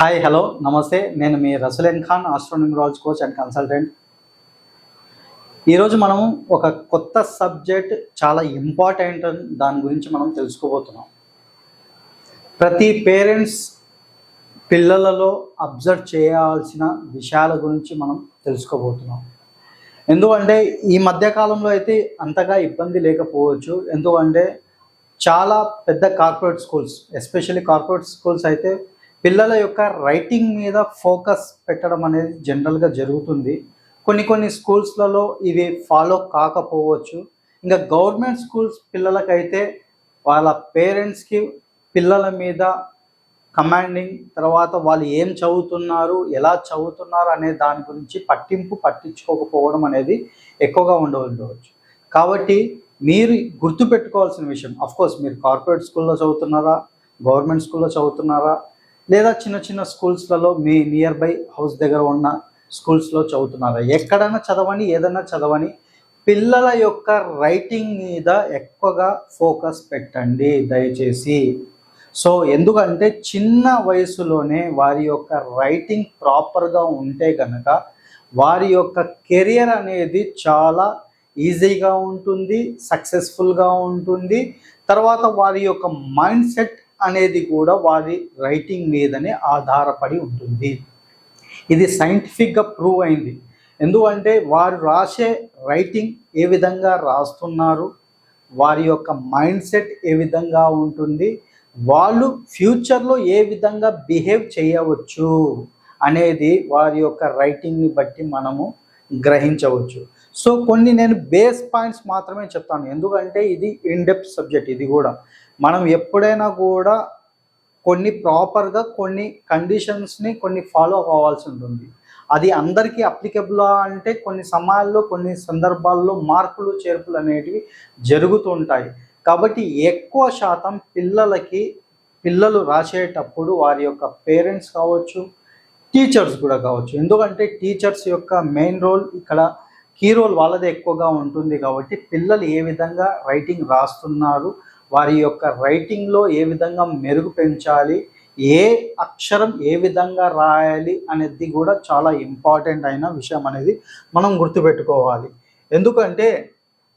Hi hello నమస్తే నేను మీ Rasulen Khan astronumerology coach and consultant ఈరోజు మనము ఒక కొత్త సబ్జెక్ట్ చాలా ఇంపార్టెంట్ అని దాని గురించి మనం తెలుసుకోబోతున్నాం. ప్రతి పేరెంట్స్ పిల్లలలో అబ్జర్వ్ చేయాల్సిన విషయాల గురించి మనం తెలుసుకోబోతున్నాం. ఎందుకంటే ఈ మధ్యకాలంలో అయితే అంతగా ఇబ్బంది లేకపోవచ్చు. ఎందుకంటే చాలా పెద్ద corporate schools especially corporate schools అయితే పిల్లల యొక్క రైటింగ్ మీద ఫోకస్ పెట్టడం అనేది జనరల్గా జరుగుతుంది. కొన్ని కొన్ని స్కూల్స్లలో ఇవి ఫాలో కాకపోవచ్చు. ఇంకా గవర్నమెంట్ స్కూల్స్ పిల్లలకైతే వాళ్ళ పేరెంట్స్కి పిల్లల మీద కమాండింగ్ తర్వాత వాళ్ళు ఏం చదువుతున్నారు ఎలా చదువుతున్నారు అనే దాని గురించి పట్టింపు పట్టించుకోకపోవడం అనేది ఎక్కువగా ఉండవచ్చు. కాబట్టి మీరు గుర్తుపెట్టుకోవాల్సిన విషయం అఫ్కోర్స్ మీరు కార్పొరేట్ స్కూల్లో చదువుతున్నారా గవర్నమెంట్ స్కూల్లో చదువుతున్నారా లేదా చిన్న చిన్న స్కూల్స్లలో మీ నియర్ బై హౌస్ దగ్గర ఉన్న స్కూల్స్లో చదువుతున్నారా? ఎక్కడైనా చదవని ఏదైనా చదవని పిల్లల యొక్క రైటింగ్ మీద ఎక్కువగా ఫోకస్ పెట్టండి దయచేసి. సో ఎందుకంటే చిన్న వయసులోనే వారి యొక్క రైటింగ్ ప్రాపర్గా ఉంటే కనుక వారి యొక్క కెరియర్ అనేది చాలా ఈజీగా ఉంటుంది సక్సెస్ఫుల్గా ఉంటుంది. తర్వాత వారి యొక్క మైండ్ సెట్ అనేది కూడా వారి రైటింగ్ మీదనే ఆధారపడి ఉంటుంది. ఇది సైంటిఫిక్గా ప్రూవ్ అయింది. ఎందుకంటే వారు రాసే రైటింగ్ ఏ విధంగా రాస్తున్నారు వారి యొక్క మైండ్ సెట్ ఏ విధంగా ఉంటుంది వాళ్ళు ఫ్యూచర్లో ఏ విధంగా బిహేవ్ చేయవచ్చు అనేది వారి యొక్క రైటింగ్ని బట్టి మనము గ్రహించవచ్చు. సో కొన్ని నేను బేస్ పాయింట్స్ మాత్రమే చెప్తాను. ఎందుకంటే ఇది ఇన్డెప్త్ సబ్జెక్ట్ ఇది కూడా. మనం ఎప్పుడైనా కూడా కొన్ని ప్రాపర్గా కొన్ని కండిషన్స్ని కొన్ని ఫాలో అవ్వాల్సి ఉంటుంది. అది అందరికీ అప్లికబులా అంటే కొన్ని సమయాల్లో కొన్ని సందర్భాల్లో మార్పులు చేర్పులు అనేటివి జరుగుతుంటాయి. కాబట్టి ఎక్కువ శాతం పిల్లలకి పిల్లలు రాసేటప్పుడు వారి యొక్క పేరెంట్స్ కావచ్చు టీచర్స్ కూడా కావచ్చు. ఎందుకంటే టీచర్స్ యొక్క మెయిన్ రోల్ ఇక్కడ కీ రోల్ వాళ్ళదే ఎక్కువగా ఉంటుంది కాబట్టి పిల్లలు ఏ విధంగా రైటింగ్ రాస్తున్నారు వారి యొక్క రైటింగ్లో ఏ విధంగా మెరుగు పెంచాలి ఏ అక్షరం ఏ విధంగా రాయాలి అనేది కూడా చాలా ఇంపార్టెంట్ అయిన విషయం అనేది మనం గుర్తుపెట్టుకోవాలి. ఎందుకంటే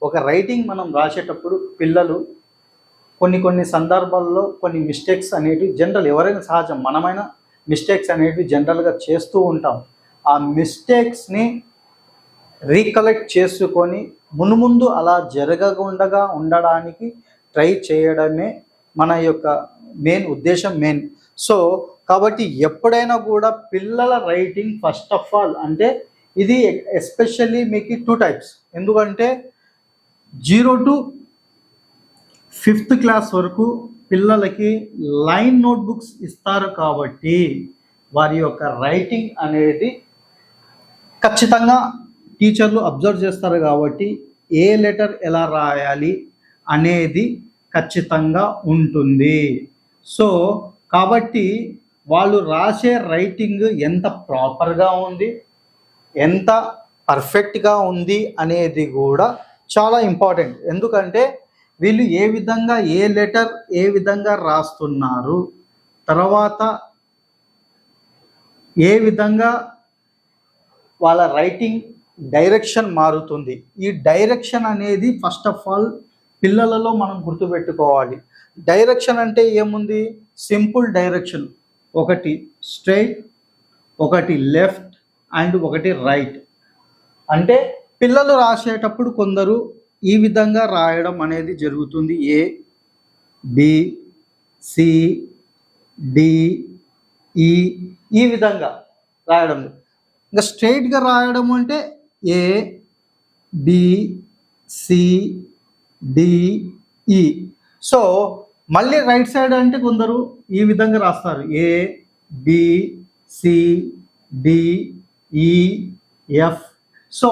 ఒక రైటింగ్ మనం రాసేటప్పుడు పిల్లలు కొన్ని కొన్ని సందర్భాల్లో కొన్ని మిస్టేక్స్ అనేటివి జనరల్ ఎవరైనా సహజం మనమైన మిస్టేక్స్ అనేటివి జనరల్గా చేస్తూ ఉంటాం. ఆ మిస్టేక్స్ని రీకలెక్ట్ చేసుకొని మునుముందు అలా జరగకుండా ఉండడానికి ట్రై చేయడమే మన యొక్క మెయిన్ ఉద్దేశం మెయిన్. సో కాబట్టి ఎప్పుడైనా కూడా పిల్లల రైటింగ్ ఫస్ట్ ఆఫ్ ఆల్ అంటే ఇది ఎస్పెషల్లీ మీకు టూ టైప్స్. ఎందుకంటే జీరో టు ఫిఫ్త్ క్లాస్ వరకు పిల్లలకి లైన్ నోట్బుక్స్ ఇస్తారు కాబట్టి వారి యొక్క రైటింగ్ అనేది ఖచ్చితంగా టీచర్లు అబ్జర్వ్ చేస్తారు కాబట్టి ఏ లెటర్ ఎలా రాయాలి అనేది ఖచ్చితంగా ఉంటుంది. సో కాబట్టి వాళ్ళు రాసే రైటింగ్ ఎంత ప్రాపర్గా ఉంది ఎంత పర్ఫెక్ట్గా ఉంది అనేది కూడా చాలా ఇంపార్టెంట్. ఎందుకంటే వీళ్ళు ఏ విధంగా ఏ లెటర్ ఏ విధంగా రాస్తున్నారు తర్వాత ఏ విధంగా వాళ్ళ రైటింగ్ డైరెక్షన్ మారుతుంది. ఈ డైరెక్షన్ అనేది ఫస్ట్ ఆఫ్ ఆల్ పిల్లలలో మనం గుర్తుపెట్టుకోవాలి. డైరెక్షన్ అంటే ఏముంది? Simple direction. ఒకటి స్ట్రైట్ ఒకటి లెఫ్ట్ అండ్ ఒకటి రైట్. అంటే పిల్లలు రాసేటప్పుడు కొందరు ఈ విధంగా రాయడం అనేది జరుగుతుంది. ఏ బి సి డి ఈ ఈ విధంగా రాయడం. ఇంకా స్ట్రైట్గా రాయడం అంటే A B C D E so మళ్ళీ రైట్ సైడ్ అంటే కొందరు ఈ విధంగా రాస్తారు. A B C D F so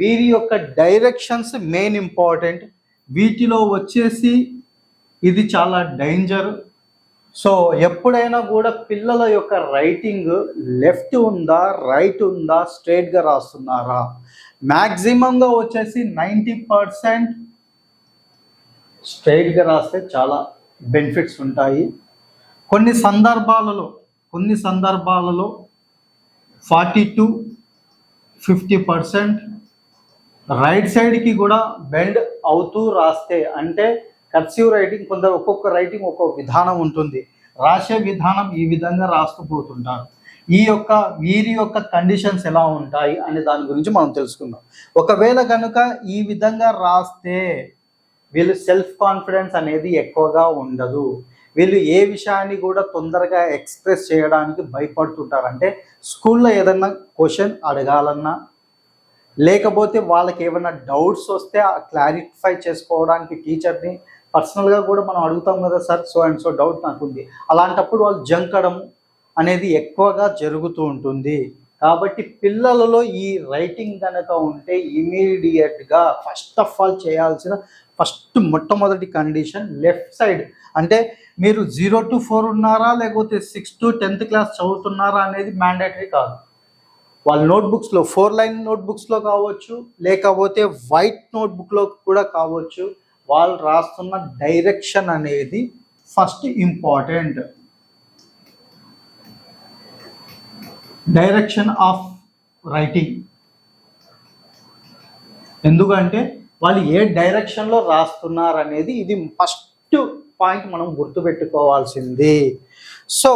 వీరి యొక్క డైరెక్షన్స్ మెయిన్ ఇంపార్టెంట్ వీటిలో వచ్చేసి ఇది చాలా డేంజర్ సో ఎప్పుడైనా కూడా పిల్లల యొక్క రైటింగ్ లెఫ్ట్ ఉందా రైట్ ఉందా స్ట్రైట్గా రాస్తున్నారా? మ్యాక్సిమంగా వచ్చేసి నైంటీ పర్సెంట్ స్ట్రైట్గా రాస్తే చాలా బెనిఫిట్స్ ఉంటాయి. కొన్ని సందర్భాలలో కొన్ని సందర్భాలలో forty to fifty percent right సైడ్కి కూడా బెండ్ అవుతూ రాస్తే అంటే కర్సివ్ రైటింగ్ కొందరు ఒక్కొక్క రైటింగ్ ఒక్కొక్క విధానం ఉంటుంది. రాసే విధానం ఈ విధంగా రాస్తూ పోతుంటారు. ఈ యొక్క వీరి యొక్క కండిషన్స్ ఎలా ఉంటాయి అనే దాని గురించి మనం తెలుసుకుందాం. ఒకవేళ కనుక ఈ విధంగా రాస్తే వీళ్ళు సెల్ఫ్ కాన్ఫిడెన్స్ అనేది ఎక్కువగా ఉండదు. వీళ్ళు ఏ విషయాన్ని కూడా తొందరగా ఎక్స్ప్రెస్ చేయడానికి భయపడుతుంటారు. అంటే స్కూల్లో ఏదన్నా క్వశ్చన్ అడగాలన్నా లేకపోతే వాళ్ళకి ఏమైనా డౌట్స్ వస్తే ఆ క్లారిఫై చేసుకోవడానికి టీచర్ని పర్సనల్గా కూడా మనం అడుగుతాం కదా sir so and so doubt నాకు ఉంది అలాంటప్పుడు వాళ్ళు జంకడం అనేది ఎక్కువగా జరుగుతూ ఉంటుంది. కాబట్టి పిల్లలలో ఈ రైటింగ్ కనుక ఉంటే ఇమీడియట్గా ఫస్ట్ ఆఫ్ ఆల్ చేయాల్సిన ఫస్ట్ మొట్టమొదటి కండిషన్ లెఫ్ట్ సైడ్. అంటే మీరు జీరో టు ఫోర్ ఉన్నారా లేకపోతే సిక్స్ టు టెన్త్ క్లాస్ చదువుతున్నారా అనేది మ్యాండేటరీ కాదు. వాళ్ళ నోట్బుక్స్లో ఫోర్ లైన్ నోట్బుక్స్లో కావచ్చు లేకపోతే వైట్ నోట్బుక్లో కూడా కావచ్చు వాళ్ళు రాస్తున్న డైరెక్షన్ అనేది first important. Direction of writing. ఎందుకంటే వాళ్ళు ఏ డైరెక్షన్లో రాస్తున్నారు అనేది ఇది ఫస్ట్ పాయింట్ మనం గుర్తుపెట్టుకోవాల్సింది. సో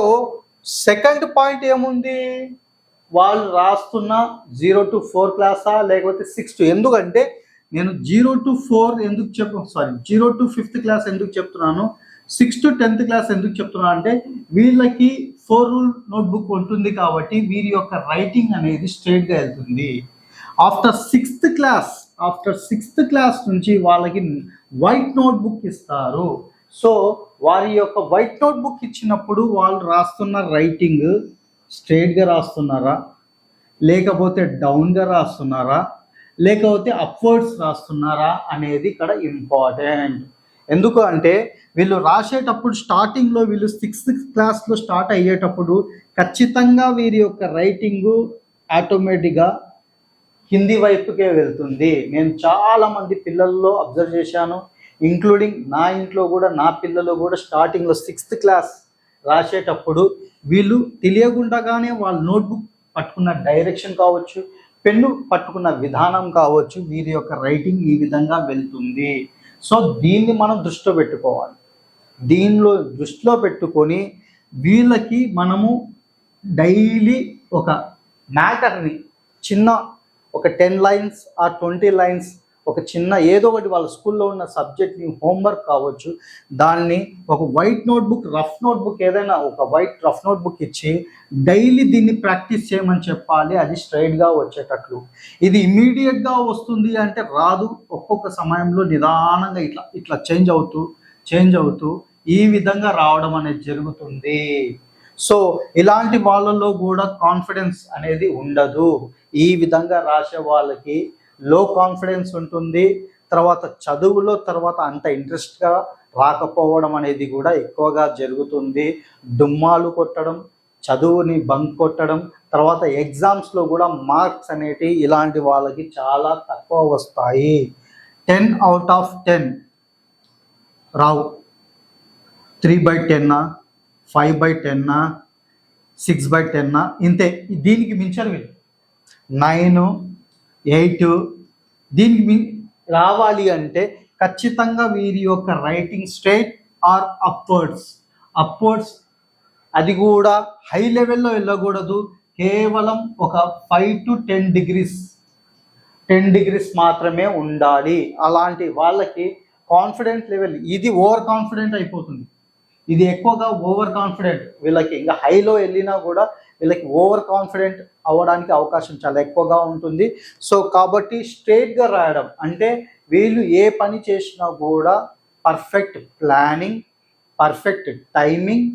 సెకండ్ పాయింట్ ఏముంది? వాళ్ళు రాస్తున్న జీరో టు ఫోర్ క్లాసా లేకపోతే సిక్స్ టు ఎందుకంటే నేను జీరో టు ఫోర్ ఎందుకు చెప్ప sorry zero to fifth class ఎందుకు చెప్తున్నాను? సిక్స్ టు టెన్త్ క్లాస్ ఎందుకు చెప్తున్నాను అంటే వీళ్ళకి ఫోర్ రూల్ నోట్బుక్ ఉంటుంది కాబట్టి వీరి యొక్క రైటింగ్ అనేది స్ట్రేట్గా వెళ్తుంది. After sixth class after sixth class నుంచి వాళ్ళకి వైట్ నోట్బుక్ ఇస్తారు. సో వారి యొక్క వైట్ నోట్బుక్ ఇచ్చినప్పుడు వాళ్ళు రాస్తున్న రైటింగ్ స్ట్రేట్గా రాస్తున్నారా? లేకపోతే డౌన్గా రాస్తున్నారా? లేకపోతే అప్వర్డ్స్ రాస్తున్నారా అనేది ఇక్కడ ఇంపార్టెంట్. ఎందుకు అంటే వీళ్ళు రాసేటప్పుడు స్టార్టింగ్లో వీళ్ళు సిక్స్త్ క్లాస్లో స్టార్ట్ అయ్యేటప్పుడు ఖచ్చితంగా వీరి యొక్క రైటింగు ఆటోమేటిక్గా కింది వైపుకే వెళ్తుంది. నేను చాలామంది పిల్లల్లో అబ్జర్వ్ చేశాను. ఇంక్లూడింగ్ నా ఇంట్లో కూడా నా పిల్లలు కూడా స్టార్టింగ్లో సిక్స్త్ క్లాస్ రాసేటప్పుడు వీళ్ళు తెలియకుండానే వాళ్ళ నోట్బుక్ పట్టుకున్న డైరెక్షన్ కావచ్చు పెన్ను పట్టుకున్న విధానం కావచ్చు వీరి యొక్క రైటింగ్ ఈ విధంగా వెళ్తుంది. సో దీన్ని మనం దృష్టిలో పెట్టుకోవాలి. దీనిలో దృష్టిలో పెట్టుకొని వీళ్ళకి మనము డైలీ ఒక మ్యాటర్ని చిన్న ఒక టెన్ లైన్స్ ఆ ట్వంటీ లైన్స్ ఒక చిన్న ఏదో ఒకటి వాళ్ళ స్కూల్లో ఉన్న సబ్జెక్ట్ని హోంవర్క్ కావచ్చు. దాన్ని ఒక వైట్ నోట్బుక్ రఫ్ నోట్బుక్ ఏదైనా ఒక వైట్ రఫ్ నోట్బుక్ ఇచ్చి డైలీ దీన్ని ప్రాక్టీస్ చేయమని చెప్పాలి. అది స్ట్రైట్గా వచ్చేటట్లు. ఇది ఇమీడియట్గా వస్తుంది అంటే రాదు. ఒక్కొక్క సమయంలో నిదానంగా ఇట్లా ఇట్లా చేంజ్ అవుతూ చేంజ్ అవుతూ ఈ విధంగా రావడం అనేది జరుగుతుంది. సో ఇలాంటి వాళ్ళలో కూడా కాన్ఫిడెన్స్ అనేది ఉండదు. ఈ విధంగా రాసే వాళ్ళకి లో కాన్ఫిడెన్స్ ఉంటుంది. తర్వాత చదువులో తర్వాత అంత ఇంట్రెస్ట్గా రాకపోవడం అనేది కూడా ఎక్కువగా జరుగుతుంది. డుమ్మాలు కొట్టడం చదువుని బంక్ కొట్టడం తర్వాత ఎగ్జామ్స్లో కూడా మార్క్స్ అనేటివి ఇలాంటి వాళ్ళకి చాలా తక్కువ వస్తాయి. టెన్ అవుట్ ఆఫ్ టెన్ రావు. త్రీ బై టెన్నా ఫైవ్ బై టెన్నా సిక్స్ బై టెన్నా ఇంతే. దీనికి మించరు వీళ్ళు. నైన్ ఎయిట్ దీనికి మీ రావాలి అంటే ఖచ్చితంగా వీరి యొక్క writing straight or upwards. Upwards అది కూడా హై లెవెల్లో వెళ్ళకూడదు. కేవలం ఒక five to ten degrees. Ten degrees మాత్రమే ఉండాలి. అలాంటి వాళ్ళకి కాన్ఫిడెంట్ లెవెల్ ఇది ఓవర్ కాన్ఫిడెంట్ అయిపోతుంది. ఇది ఎక్కువగా ఓవర్ కాన్ఫిడెంట్ వీళ్ళకి ఇంకా హైలో వెళ్ళినా కూడా వీళ్ళకి ఓవర్ కాన్ఫిడెంట్ అవ్వడానికి అవకాశం చాలా ఎక్కువగా ఉంటుంది. సో కాబట్టి స్ట్రేట్గా రాయడం అంటే వీళ్ళు ఏ పని చేసినా కూడా perfect planning perfect timing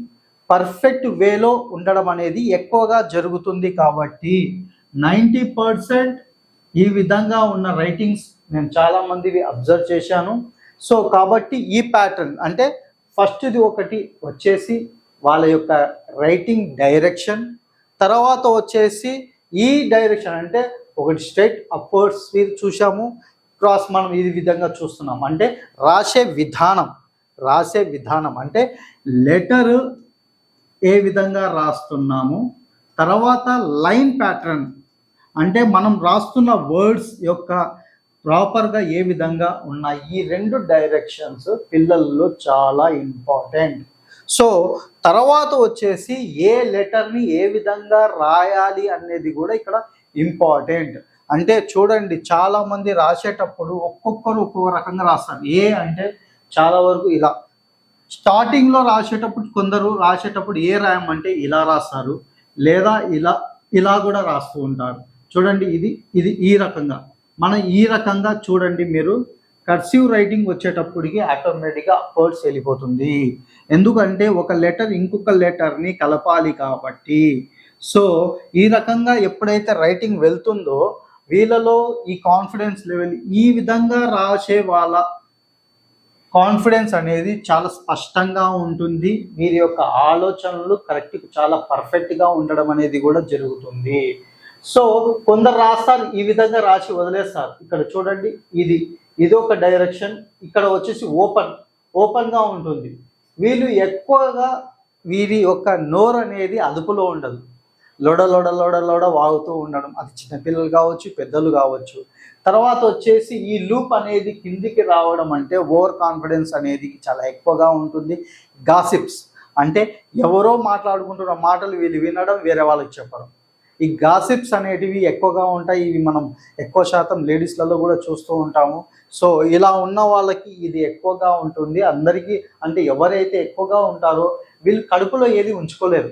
perfect వేలో ఉండడం అనేది ఎక్కువగా జరుగుతుంది కాబట్టి నైంటీ పర్సెంట్ ఈ విధంగా ఉన్న రైటింగ్స్ నేను చాలామందివి అబ్జర్వ్ చేశాను. సో కాబట్టి ఈ ప్యాటర్న్ అంటే ఫస్ట్ది ఒకటి వచ్చేసి వాళ్ళ యొక్క రైటింగ్ డైరెక్షన్ తర్వాత వచ్చేసి ఈ డైరెక్షన్ అంటే ఒకటి స్ట్రైట్ అప్వర్డ్స్ చూసాము క్రాస్ మనం ఈ విధంగా చూస్తున్నాం. అంటే రాసే విధానం రాసే విధానం. అంటే లెటర్ ఏ విధంగా రాస్తున్నాము తర్వాత లైన్ ప్యాటర్న్. అంటే మనం రాస్తున్న వర్డ్స్ యొక్క ప్రాపర్గా ఏ విధంగా ఉన్నాయి ఈ రెండు డైరెక్షన్స్ పిల్లల్లో చాలా ఇంపార్టెంట్. సో తర్వాత వచ్చేసి ఏ లెటర్ని ఏ విధంగా రాయాలి అనేది కూడా ఇక్కడ ఇంపార్టెంట్. అంటే చూడండి చాలామంది రాసేటప్పుడు ఒక్కొక్కరు ఒక్కొక్క రకంగా రాస్తారు. ఏ అంటే చాలా వరకు ఇలా స్టార్టింగ్లో రాసేటప్పుడు కొందరు రాసేటప్పుడు ఏ రాయమంటే ఇలా రాస్తారు లేదా ఇలా ఇలా కూడా రాస్తూ ఉంటారు. చూడండి ఇది ఇది ఈ రకంగా. మనం ఈ రకంగా చూడండి మీరు. కర్సివ్ రైటింగ్ వచ్చేటప్పటికి ఆటోమేటిక్గా అప్వర్డ్స్ వెళ్ళిపోతుంది. ఎందుకంటే ఒక లెటర్ ఇంకొక లెటర్ని కలపాలి కాబట్టి. సో ఈ రకంగా ఎప్పుడైతే రైటింగ్ వెళ్తుందో వీళ్ళలో ఈ కాన్ఫిడెన్స్ లెవెల్ ఈ విధంగా రాసే వాళ్ళ కాన్ఫిడెన్స్ అనేది చాలా స్పష్టంగా ఉంటుంది. వీరి యొక్క ఆలోచనలు కరెక్ట్ చాలా పర్ఫెక్ట్గా ఉండడం అనేది కూడా జరుగుతుంది. సో కొందరు రాస్తారు ఈ విధంగా రాసి వదిలేస్తారు. ఇక్కడ చూడండి ఇది ఇది ఒక డైరెక్షన్ ఇక్కడ వచ్చేసి ఓపెన్ ఓపెన్గా ఉంటుంది. వీళ్ళు ఎక్కువగా వీరి యొక్క నోరు అనేది అదుపులో ఉండదు. లోడ లోడ లోడ లోడ వాగుతూ ఉండడం. అది చిన్నపిల్లలు కావచ్చు పెద్దలు కావచ్చు. తర్వాత వచ్చేసి ఈ లూప్ అనేది కిందికి రావడం అంటే ఓవర్ కాన్ఫిడెన్స్ అనేది చాలా ఎక్కువగా ఉంటుంది. గాసిప్స్ అంటే ఎవరో మాట్లాడుకుంటున్న మాటలు వీళ్ళు వినడం వేరే వాళ్ళకి చెప్పడం. ఈ గాసిప్స్ అనేటివి ఎక్కువగా ఉంటాయి. ఇవి మనం ఎక్కువ శాతం లేడీస్లలో కూడా చూస్తూ ఉంటాము. సో ఇలా ఉన్న వాళ్ళకి ఇది ఎక్కువగా ఉంటుంది. అందరికీ అంటే ఎవరైతే ఎక్కువగా ఉంటారో వీళ్ళు కడుపులో ఏది ఉంచుకోలేరు.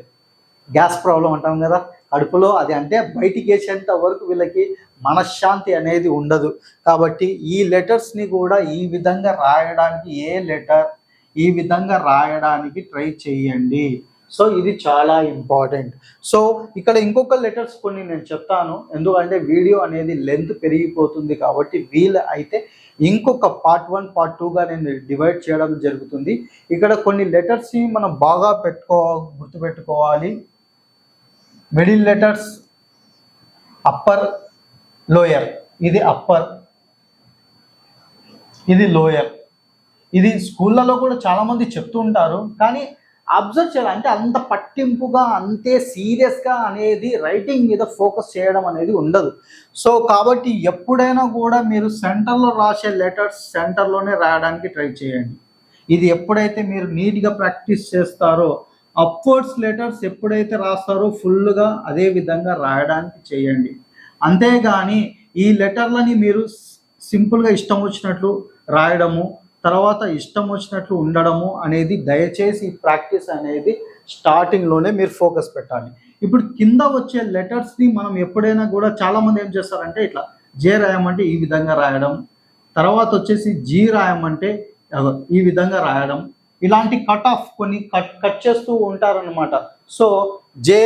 గ్యాస్ ప్రాబ్లం అంటాం కదా. కడుపులో అది అంటే బయటికి వేసేంత వరకు వీళ్ళకి మనశ్శాంతి అనేది ఉండదు. కాబట్టి ఈ లెటర్స్ని కూడా ఈ విధంగా రాయడానికి ఏ లెటర్? ఈ విధంగా రాయడానికి ట్రై చేయండి. సో ఇది చాలా ఇంపార్టెంట్ సో ఇక్కడ ఇంకొక లెటర్స్ కొన్ని నేను చెప్తాను. ఎందుకంటే వీడియో అనేది లెంత్ పెరిగిపోతుంది కాబట్టి వీలు అయితే ఇంకొక పార్ట్ వన్ పార్ట్ టూగా నేను డివైడ్ చేయడం జరుగుతుంది. ఇక్కడ కొన్ని లెటర్స్ని మనం బాగా పెట్టుకో గుర్తుపెట్టుకోవాలి. మిడిల్ లెటర్స్ అప్పర్ లోయర్ ఇది అప్పర్ ఇది లోయర్ ఇది స్కూళ్ళలో కూడా చాలామంది చెప్తూ ఉంటారు. కానీ అబ్జర్వ్ చేయాలి. అంటే అంత పట్టింపుగా అంతే సీరియస్గా అనేది రైటింగ్ మీద ఫోకస్ చేయడం అనేది ఉండదు. సో కాబట్టి ఎప్పుడైనా కూడా మీరు సెంటర్లో రాసే లెటర్స్ సెంటర్లోనే రాయడానికి ట్రై చేయండి. ఇది ఎప్పుడైతే మీరు నీట్గా ప్రాక్టీస్ చేస్తారో అప్వర్డ్స్ లెటర్స్ ఎప్పుడైతే రాస్తారో ఫుల్గా అదే విధంగా రాయడానికి చేయండి. అంతేగాని ఈ లెటర్లని మీరు సింపుల్గా ఇష్టం వచ్చినట్లు రాయడము తర్వాత ఇష్టం వచ్చినట్లు ఉండడము అనేది దయచేసి ప్రాక్టీస్ అనేది స్టార్టింగ్లోనే మీరు ఫోకస్ పెట్టాలి. ఇప్పుడు కింద వచ్చే లెటర్స్ని మనం ఎప్పుడైనా కూడా చాలామంది ఏం చేస్తారంటే ఇట్లా జే రాయమంటే ఈ విధంగా రాయడం తర్వాత వచ్చేసి జీ రాయమంటే ఈ విధంగా రాయడం ఇలాంటి కట్ ఆఫ్ కొన్ని కట్ కట్ చేస్తూ ఉంటారనమాట సో జే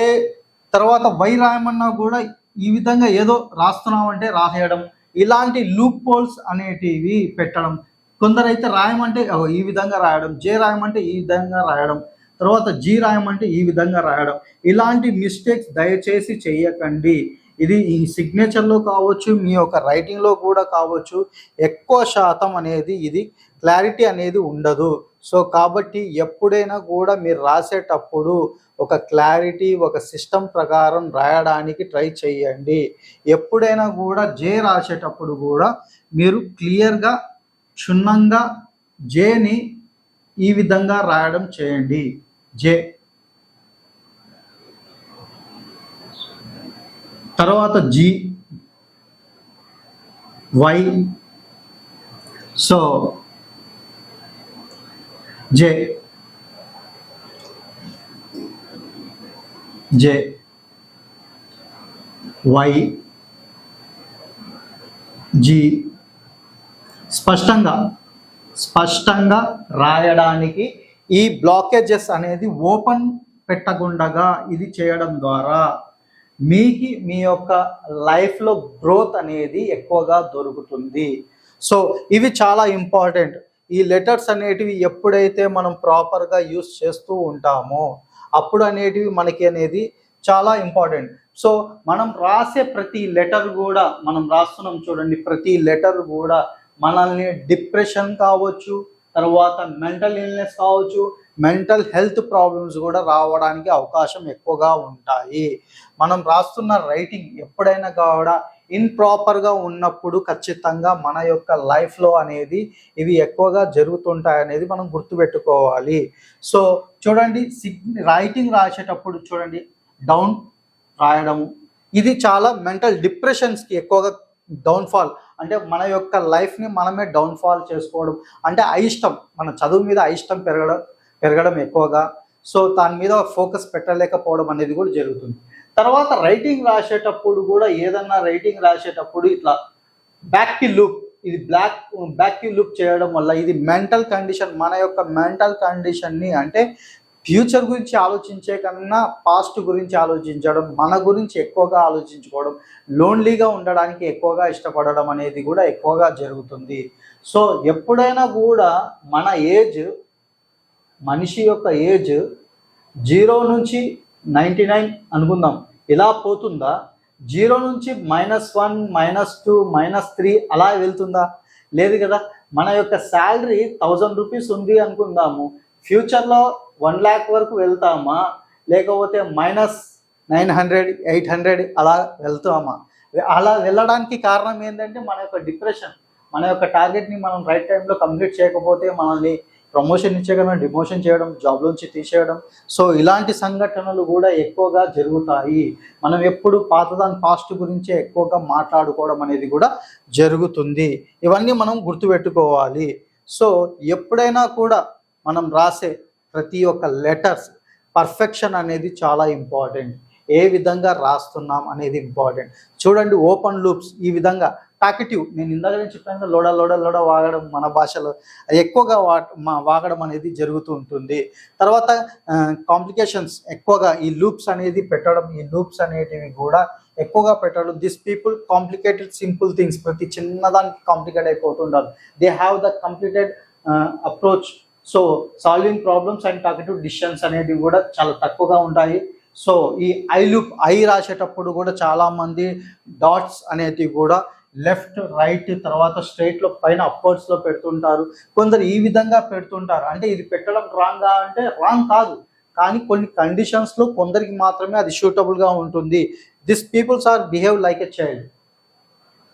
తర్వాత వై రాయమన్నా కూడా ఈ విధంగా ఏదో రాస్తున్నామంటే రాసేయడం ఇలాంటి లూప్ పోల్స్ అనేటివి పెట్టడం కొందరైతే రాయమంటే ఈ విధంగా రాయడం జే రాయమంటే ఈ విధంగా రాయడం తర్వాత జీ రాయమంటే ఈ విధంగా రాయడం. ఇలాంటి మిస్టేక్స్ దయచేసి చేయకండి ఇది ఈ సిగ్నేచర్లో కావచ్చు మీ యొక్క రైటింగ్లో కూడా కావచ్చు ఎక్కువ శాతం అనేది ఇది క్లారిటీ అనేది ఉండదు. సో కాబట్టి ఎప్పుడైనా కూడా మీరు రాసేటప్పుడు ఒక క్లారిటీ ఒక సిస్టమ్ ప్రకారం రాయడానికి ట్రై చేయండి ఎప్పుడైనా కూడా జే రాసేటప్పుడు కూడా మీరు క్లియర్గా క్షుణ్ణంగా జేని ఈ విధంగా రాయడం చేయండి. జే. తర్వాత G. Y. So J. J. Y. G. స్పష్టంగా స్పష్టంగా రాయడానికి ఈ బ్లాకేజెస్ అనేది ఓపెన్ పెట్టకుండగా ఇది చేయడం ద్వారా మీకు మీ యొక్క లైఫ్లో గ్రోత్ అనేది ఎక్కువగా దొరుకుతుంది. సో ఇవి చాలా ఇంపార్టెంట్. ఈ లెటర్స్ అనేటివి ఎప్పుడైతే మనం ప్రాపర్గా యూస్ చేస్తూ ఉంటామో అప్పుడు అనేటివి మనకి అనేది చాలా ఇంపార్టెంట్. సో మనం రాసే ప్రతి లెటర్ కూడా మనం రాస్తున్నాం చూడండి ప్రతి లెటర్ కూడా మనల్ని డిప్రెషన్ కావచ్చు తర్వాత మెంటల్ ఇల్నెస్ కావచ్చు మెంటల్ హెల్త్ ప్రాబ్లమ్స్ కూడా రావడానికి అవకాశం ఎక్కువగా ఉంటాయి. మనం రాస్తున్న రైటింగ్ ఎప్పుడైనా కూడా ఇన్ప్రాపర్గా ఉన్నప్పుడు ఖచ్చితంగా మన యొక్క లైఫ్లో అనేది ఇవి ఎక్కువగా జరుగుతుంటాయి అనేది మనం గుర్తుపెట్టుకోవాలి. సో చూడండి రైటింగ్ రాసేటప్పుడు చూడండి డౌన్ రాయడము. ఇది చాలా మెంటల్ డిప్రెషన్స్కి ఎక్కువగా డౌన్ఫాల్ అంటే మన యొక్క లైఫ్ని మనమే డౌన్ఫాల్ చేసుకోవడం. అంటే అయిష్టం. మన చదువు మీద అయిష్టం పెరగడం పెరగడం ఎక్కువగా. సో దాని మీద ఫోకస్ పెట్టలేకపోవడం అనేది కూడా జరుగుతుంది. తర్వాత రైటింగ్ రాసేటప్పుడు కూడా ఏదన్నా రైటింగ్ రాసేటప్పుడు ఇట్లా బ్యాక్కి ఇది బ్లాక్ బ్యాక్కి చేయడం వల్ల ఇది మెంటల్ కండిషన్ మన యొక్క మెంటల్ కండిషన్ని అంటే ఫ్యూచర్ గురించి ఆలోచించే కన్నా పాస్ట్ గురించి ఆలోచించడం మన గురించి ఎక్కువగా ఆలోచించుకోవడం లోన్లీగా ఉండడానికి ఎక్కువగా ఇష్టపడడం అనేది కూడా ఎక్కువగా జరుగుతుంది. సో ఎప్పుడైనా కూడా మన ఏజ్ మనిషి యొక్క ఏజ్ జీరో నుంచి నైంటీ నైన్ అనుకుందాం. ఇలా పోతుందా? జీరో నుంచి minus one minus two minus three అలా వెళ్తుందా? లేదు కదా? మన యొక్క శాలరీ థౌజండ్ రూపీస్ ఉంది అనుకుందాము. ఫ్యూచర్లో వన్ ల్యాక్ వరకు వెళ్తామా? లేకపోతే minus nine hundred eight hundred అలా వెళ్తామా? అలా వెళ్ళడానికి కారణం ఏంటంటే మన యొక్క డిప్రెషన్ మన యొక్క టార్గెట్ని మనం రైట్ టైంలో కంప్లీట్ చేయకపోతే మనల్ని ప్రమోషన్ ఇచ్చేయడం డిమోషన్ చేయడం జాబ్లోంచి తీసేయడం. సో ఇలాంటి సంఘటనలు కూడా ఎక్కువగా జరుగుతాయి. మనం ఎప్పుడు పాతదాని పాస్ట్ గురించే ఎక్కువగా మాట్లాడుకోవడం అనేది కూడా జరుగుతుంది. ఇవన్నీ మనం గుర్తుపెట్టుకోవాలి. సో ఎప్పుడైనా కూడా మనం రాసే ప్రతి ఒక్క లెటర్స్ పర్ఫెక్షన్ అనేది చాలా ఇంపార్టెంట్. ఏ విధంగా రాస్తున్నాం అనేది ఇంపార్టెంట్. చూడండి ఓపెన్ లూప్స్ ఈ విధంగా టాకిటివ్. నేను ఇందాక నేను చెప్పాను లోడ లోడ లోడ వాగడం మన భాషలో ఎక్కువగా వా మా వాగడం అనేది జరుగుతూ ఉంటుంది. తర్వాత కాంప్లికేషన్స్ ఎక్కువగా ఈ లూప్స్ అనేది పెట్టడం ఈ లూప్స్ అనేటివి కూడా ఎక్కువగా పెట్టడం. This people complicated simple things ప్రతి చిన్నదానికి complicate అయిపోతుండాలి they have the completed approach so solving problems and cognitive decisions అనేవి కూడా చాలా తక్కువగా ఉంటాయి. సో ఈ ఐ లుప్ ఐ రాసేటప్పుడు కూడా చాలామంది డాట్స్ అనేది కూడా లెఫ్ట్ రైట్ తర్వాత స్ట్రైట్లో పైన అప్వర్డ్స్లో పెడుతుంటారు. కొందరు ఈ విధంగా పెడుతుంటారు. అంటే ఇది పెట్టడం రాంగా అంటే రాంగ్ కాదు. కానీ కొన్ని కండిషన్స్లో కొందరికి మాత్రమే అది సూటబుల్గా ఉంటుంది. This peoples are behave like a child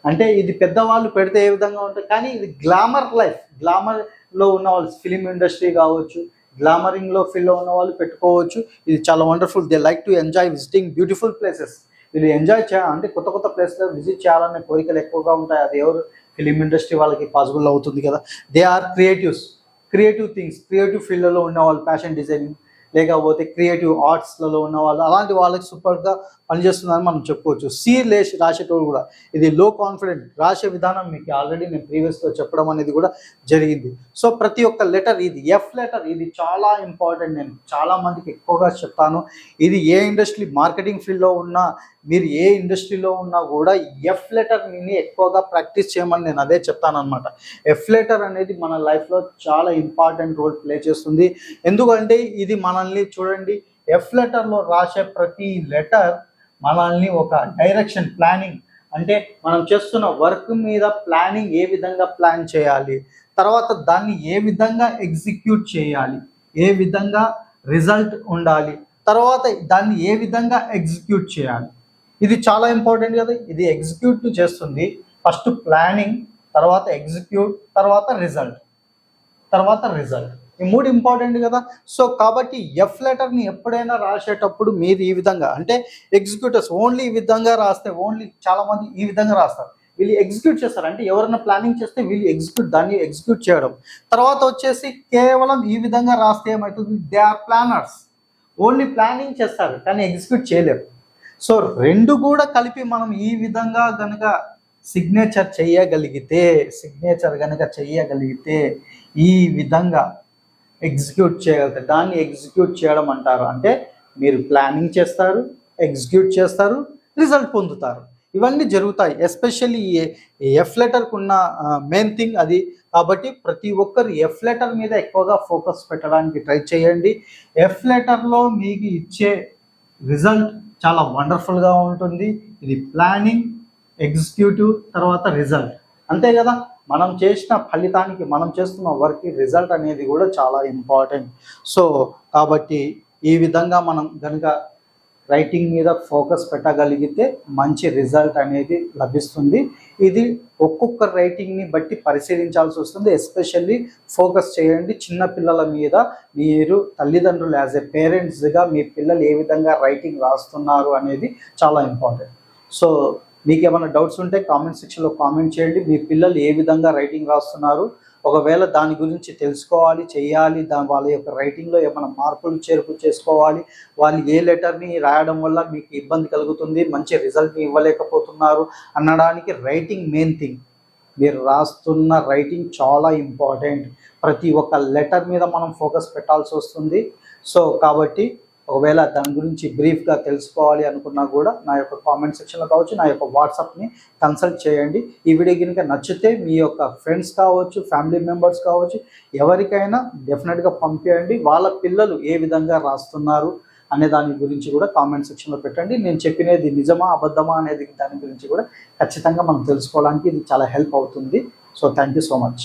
అంటే ఇది పెద్దవాళ్ళు పెడితే ఏ విధంగా ఉంటుంది? కానీ ఇది గ్లామర్ లైఫ్ గ్లామర్ లో ఉన్న వాళ్ళు ఫిలిం ఇండస్ట్రీ కావచ్చు గ్లామరింగ్లో ఫీల్లో ఉన్న వాళ్ళు పెట్టుకోవచ్చు. ఇది చాలా wonderful they like to enjoy visiting beautiful places వీళ్ళు ఎంజాయ్ చేయాలి అంటే కొత్త కొత్త ప్లేస్లో విజిట్ చేయాలనే కోరికలు ఎక్కువగా ఉంటాయి. అది ఎవరు? ఫిలిం ఇండస్ట్రీ వాళ్ళకి పాసిబుల్ అవుతుంది కదా. They are creatives creative things creative ఫీల్డ్లో ఉన్న వాళ్ళు ఫ్యాషన్ డిజైనింగ్ లేకపోతే క్రియేటివ్ ఆర్ట్స్లలో ఉన్న వాళ్ళు అలాంటి వాళ్ళకి సూపర్గా పనిచేస్తుందని మనం చెప్పుకోవచ్చు సి లేచి రాసేటోళ్ళు కూడా ఇది లో కాన్ఫిడెంట్ రాసే విధానం మీకు ఆల్రెడీ నేను ప్రీవియస్లో చెప్పడం అనేది కూడా జరిగింది. సో ప్రతి ఒక్క లెటర్ ఇది ఎఫ్ లెటర్ ఇది చాలా ఇంపార్టెంట్ నేను చాలా మందికి ఎక్కువగా చెప్తాను. ఇది ఏ ఇండస్ట్రీ మార్కెటింగ్ ఫీల్డ్లో ఉన్నా మీరు ఏ ఇండస్ట్రీలో ఉన్నా కూడా ఎఫ్ లెటర్ని ఎక్కువగా ప్రాక్టీస్ చేయమని నేను అదే చెప్తాను అనమాట ఎఫ్ లెటర్ అనేది మన లైఫ్లో చాలా ఇంపార్టెంట్ రోల్ ప్లే చేస్తుంది. ఎందుకంటే ఇది మనల్ని చూడండి. ఎఫ్ లెటర్లో రాసే ప్రతి లెటర్ మనల్ని ఒక డైరెక్షన్ ప్లానింగ్ అంటే మనం చేస్తున్న వర్క్ మీద ప్లానింగ్ ఏ విధంగా ప్లాన్ చేయాలి. తర్వాత దాన్ని ఏ విధంగా ఎగ్జిక్యూట్ చేయాలి. ఏ విధంగా రిజల్ట్ ఉండాలి. తర్వాత దాన్ని ఏ విధంగా ఎగ్జిక్యూట్ చేయాలి. ఇది చాలా ఇంపార్టెంట్ కదా. ఇది ఎగ్జిక్యూట్ చేస్తుంది. ఫస్ట్ ప్లానింగ్ తర్వాత ఎగ్జిక్యూట్ తర్వాత రిజల్ట్ తర్వాత రిజల్ట్ ఈ మూడు ఇంపార్టెంట్ కదా. సో కాబట్టి ఎఫ్ లెటర్ని ఎప్పుడైనా రాసేటప్పుడు మీరు ఈ విధంగా అంటే ఎగ్జిక్యూటర్స్ ఓన్లీ ఈ విధంగా రాస్తే ఓన్లీ చాలామంది ఈ విధంగా రాస్తారు. వీళ్ళు ఎగ్జిక్యూట్ చేస్తారు. అంటే ఎవరైనా ప్లానింగ్ చేస్తే వీళ్ళు ఎగ్జిక్యూట్ దాన్ని ఎగ్జిక్యూట్ చేయడం. తర్వాత వచ్చేసి కేవలం ఈ విధంగా రాస్తే ఏమవుతుంది? They are planners only planning చేస్తారు కానీ ఎగ్జిక్యూట్ చేయలేరు. సో రెండు కూడా కలిపి మనం ఈ విధంగా గనక సిగ్నేచర్ చేయగలిగితే సిగ్నేచర్ కనుక చేయగలిగితే ఈ విధంగా ఎగ్జిక్యూట్ చేయగలుగుతారు. దాన్ని ఎగ్జిక్యూట్ చేయడం అంటారు. అంటే మీరు ప్లానింగ్ చేస్తారు ఎగ్జిక్యూట్ చేస్తారు రిజల్ట్ పొందుతారు. ఇవన్నీ జరుగుతాయి. ఎస్పెషల్లీ ఎఫ్ లెటర్కు ఉన్న మెయిన్ థింగ్ అది. కాబట్టి ప్రతి ఒక్కరు ఎఫ్ లెటర్ మీద ఎక్కువగా ఫోకస్ పెట్టడానికి ట్రై చేయండి. ఎఫ్ లెటర్లో మీకు ఇచ్చే రిజల్ట్ చాలా వండర్ఫుల్గా ఉంటుంది. ఇది ప్లానింగ్ ఎగ్జిక్యూటివ్ తర్వాత రిజల్ట్. అంతే కదా? మనం చేసిన ఫలితానికి మనం చేస్తున్న వర్క్ రిజల్ట్ అనేది కూడా చాలా ఇంపార్టెంట్. సో కాబట్టి ఈ విధంగా మనం కనుక రైటింగ్ మీద ఫోకస్ పెట్టగలిగితే మంచి రిజల్ట్ అనేది లభిస్తుంది. ఇది ఒక్కొక్క రైటింగ్ని బట్టి పరిశీలించాల్సి వస్తుంది. ఎస్పెషల్లీ ఫోకస్ చేయండి. చిన్న పిల్లల మీద మీరు తల్లిదండ్రులు యాజ్ ఎ పేరెంట్స్గా మీ పిల్లలు ఏ విధంగా రైటింగ్ రాస్తున్నారు అనేది చాలా ఇంపార్టెంట్. సో మీకు ఏమైనా డౌట్స్ ఉంటే కామెంట్ సెక్షన్లో కామెంట్ చేయండి. మీ పిల్లలు ఏ విధంగా రైటింగ్ రాస్తున్నారు? ఒకవేళ దాని గురించి తెలుసుకోవాలి చేయాలి దాని వాళ్ళ యొక్క రైటింగ్లో ఏమైనా మార్పులు చేర్పు చేసుకోవాలి వాళ్ళు ఏ లెటర్ని రాయడం వల్ల మీకు ఇబ్బంది కలుగుతుంది మంచి రిజల్ట్ని ఇవ్వలేకపోతున్నారు అనడానికి రైటింగ్ మెయిన్ థింగ్ మీరు రాస్తున్న రైటింగ్ చాలా ఇంపార్టెంట్ ప్రతి ఒక్క లెటర్ మీద మనం ఫోకస్ పెట్టాల్సి వస్తుంది. సో కాబట్టి ఒకవేళ దాని గురించి బ్రీఫ్గా తెలుసుకోవాలి అనుకున్నా కూడా నా యొక్క కామెంట్ సెక్షన్లో కావచ్చు నా యొక్క వాట్సాప్ని కన్సల్ట్ చేయండి. ఈ వీడియో కనుక నచ్చితే మీ యొక్క ఫ్రెండ్స్ కావచ్చు ఫ్యామిలీ మెంబర్స్ కావచ్చు ఎవరికైనా డెఫినెట్గా పంపేయండి. వాళ్ళ పిల్లలు ఏ విధంగా రాస్తున్నారు అనే దాని గురించి కూడా కామెంట్ సెక్షన్లో పెట్టండి. నేను చెప్పినది నిజమా అబద్ధమా అనేది దాని గురించి కూడా ఖచ్చితంగా మనం తెలుసుకోవడానికి ఇది చాలా హెల్ప్ అవుతుంది. So thank you so much